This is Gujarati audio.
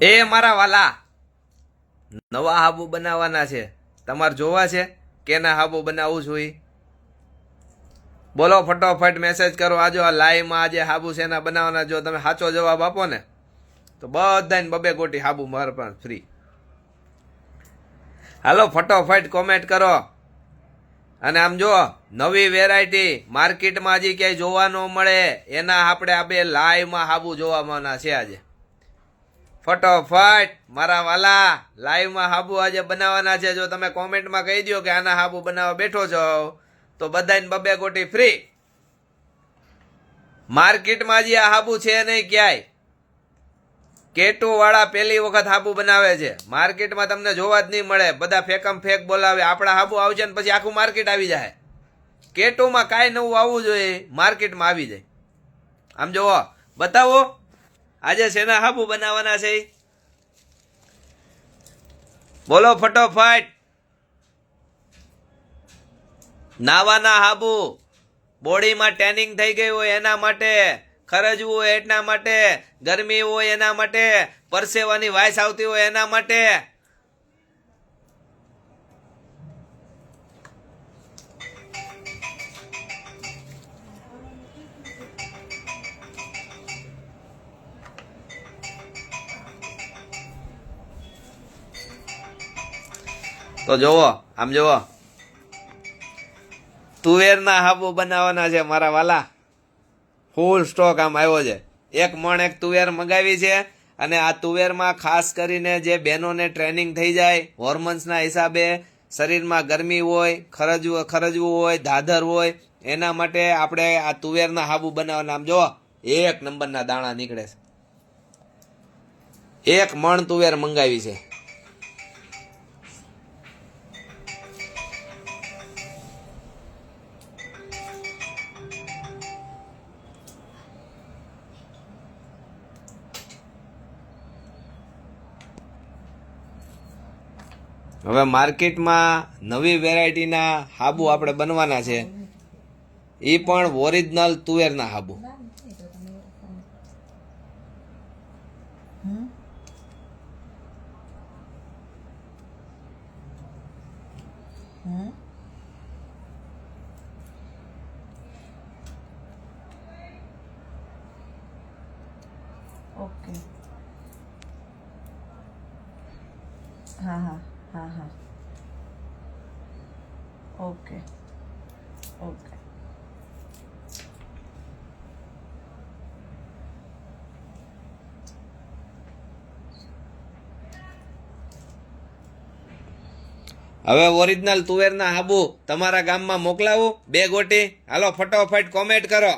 એ મારા વાલા. નવા હાબુ બનાવવાના છે. તમારે જોવા છે કેના હાબુ બનાવવું ઈ? બોલો ફટોફટ મેસેજ કરો. આજો આ લાઈવમાં આજે હાબુ સેના બનાવવાના. જો તમે સાચો જવાબ આપો ને, તો બધાને બબે ગોટી હાબુ મારે પણ ફ્રી હાલો, ફટોફટ કોમેન્ટ કરો. અને આમ જો, નવી વેરાયટી માર્કેટમાં હજી ક્યાંય જોવા ન મળે, એના આપણે આ બે લાઈવમાં હાબુ જોવાના છે આજે. ફટોફટ. મારા વાલા લાઈવમાં હાબુ આજે બનાવવાના છે. જો તમે કોમેન્ટમાં કહી દો કે આના હાબુ બનાવવા બેઠો છો, તો બધાને બબે ગોટી ફ્રી માર્કેટમાં જે આ હાબુ છે નહીં ક્યાંય. કેટુવાળા પહેલી વખત હાબુ બનાવે છે. માર્કેટમાં તમને જોવા જ નહીં મળે. બધા ફેકમ ફેક બોલાવે. આપણા હાબુ આવશે ને પછી આખું માર્કેટ આવી જાય. કેટુમાં કાંઈ નવું આવવું જોઈએ, માર્કેટમાં આવી જાય. આમ જુઓ બતાવો. આજે શેના હાબુ બનાવવાના છે? બોલો ફટોફટ. નાવાના હાબુ. બોડીમાં ટેનિંગ થઈ ગઈ હોય એના માટે, ખરજવું હોય એના માટે, ગરમી હોય એના માટે, પરસેવાની વાયસ આવતી હોય એના માટે. તો જોવો, આમ જોવો. તુવેરના હાબુ બનાવવાના છે મારા વાલા. ફૂલ સ્ટોક આમ આવ્યો છે. એક મણ એક તુવેર મગાવી છે અને આ તુવેરમાં ખાસ કરીને જે બહેનોને ટ્રેનિંગ થઈ જાય હોર્મોન્સના હિસાબે શરીરમાં ગરમી હોય, ખરજવું ખરજવું હોય, ધાધર હોય, એના માટે આપણે આ તુવેરના હાબુ બનાવવાના. આમ જો એક નંબરના દાણા નીકળે છે. એક મણ તુવેર મંગાવી છે. હવે માર્કેટમાં નવી વેરાયટીના હાબુ આપણે બનવાના છે. એ પણ ઓરિજિનલ તુવેરના હાબુ. ઓકે. હા હા. હા હા ઓકે ઓકે હવે ઓરિજિનલ તુવેરના હાબુ તમારા ગામમાં મોકલાવું? બે ગોટી? હાલો, ફટોફટ કોમેન્ટ કરો.